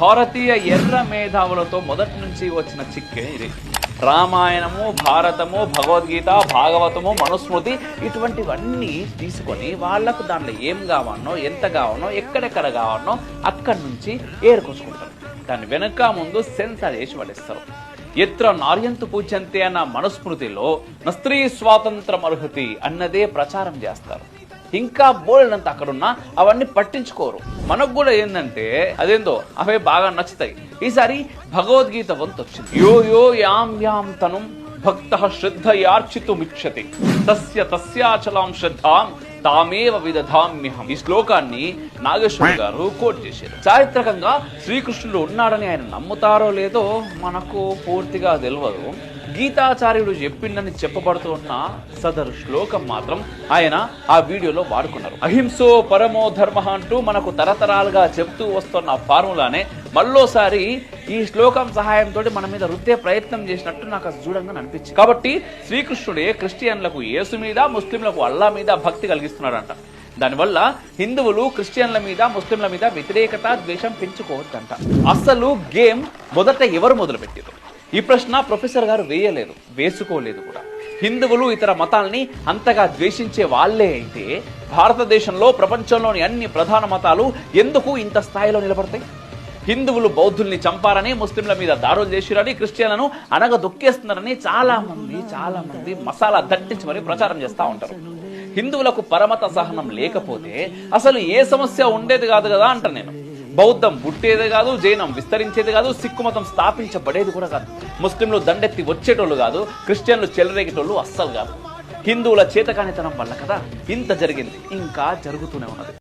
భారతీయ ఎర్ర మేధావులతో మొదటి నుంచి వచ్చిన చిక్కే ఇది. రామాయణము భారతము భగవద్గీత భాగవతము మనుస్మృతి ఇటువంటివన్నీ తీసుకొని వాళ్ళకు దాంట్లో ఏం కావాలనో ఎంత కావాలనో ఎక్కడెక్కడ కావాలనో అక్కడి నుంచి ఏరుకొచ్చుకుంటారు దాని వెనక ముందు సెన్సార్ చేసి పడేస్తారు ఎత్ర నార్యంతు పూజంతే అన్న మనుస్మృతిలో స్త్రీ స్వాతంత్రం అర్హతి అన్నదే ప్రచారం చేస్తారు. ఇంకా బోల్డ్ అక్కడ ఉన్నా అవన్నీ పట్టించుకోరు. మనకు కూడా ఏంటంటే అదేందో అవే బాగా నచ్చుతాయి. ఈసారి భగవద్గీత వంతు వచ్చింది యో యో యాం యాం తనం భక్త శ్రద్ధయార్చితుమిచ్చతి తస్య తస్యాచలాం శ్రద్ధాం తామేవ విదధామ్యహం. ఈ శ్లోకాన్ని నాగేశ్వర గారు కోట్ చేశారు. చారిత్రకంగా శ్రీకృష్ణుడు ఉన్నాడని ఆయన నమ్ముతారో లేదో మనకు పూర్తిగా తెలియదు గీతాచార్యుడు చెప్పిండని చెప్పబడుతూ ఉన్న సదరు శ్లోకం మాత్రం ఆయన ఆ వీడియోలో వాడుకున్నారు. అహింసో పరమో ధర్మ అంటూ మనకు తరతరాలుగా చెప్తూ వస్తున్న ఫార్ములానే మళ్ళోసారి ఈ శ్లోకం సహాయంతో మన మీద రుద్దే ప్రయత్నం చేసినట్టు నాకు చూడంగా అనిపించింది. కాబట్టి శ్రీకృష్ణుడే క్రిస్టియన్లకు యేసు మీద ముస్లింలకు అల్లా మీద భక్తి కలిగిస్తున్నాడంట. దానివల్ల హిందువులు క్రిస్టియన్ల మీద ముస్లింల మీద వ్యతిరేకత ద్వేషం పెంచుకోవద్దంట. అసలు గేమ్ మొదట ఎవరు మొదలుపెట్టారు ఈ ప్రశ్న ప్రొఫెసర్ గారు వేయలేదు వేసుకోలేదు కూడా. హిందువులు ఇతర మతాల్ని అంతగా ద్వేషించే వాళ్ళే అయితే భారతదేశంలో ప్రపంచంలోని అన్ని ప్రధాన మతాలు ఎందుకు ఇంత స్థాయిలో నిలబడతాయి? హిందువులు బౌద్ధుల్ని చంపారని ముస్లింల మీద దాడులు చేసిరని క్రిస్టియన్లను అనగ దొక్కేస్తున్నారని చాలా మంది చాలా మంది మసాలా దట్టించి మరి ప్రచారం చేస్తూ ఉంటారు. హిందువులకు పరమత సహనం లేకపోతే అసలు ఏ సమస్య ఉండేది కాదు కదా అంటాను నేను. బౌద్ధం పుట్టేదే కాదు జైనం విస్తరించేది కాదు సిక్కు మతం స్థాపించబడేది కూడా కాదు. ముస్లింలు దండెత్తి వచ్చేటోళ్ళు కాదు క్రిస్టియన్లు చెలరేగేటోళ్ళు అస్సలు కాదు. హిందువుల చేతకానితనం వల్ల కదా ఇంత జరిగింది. ఇంకా జరుగుతూనే ఉన్నది.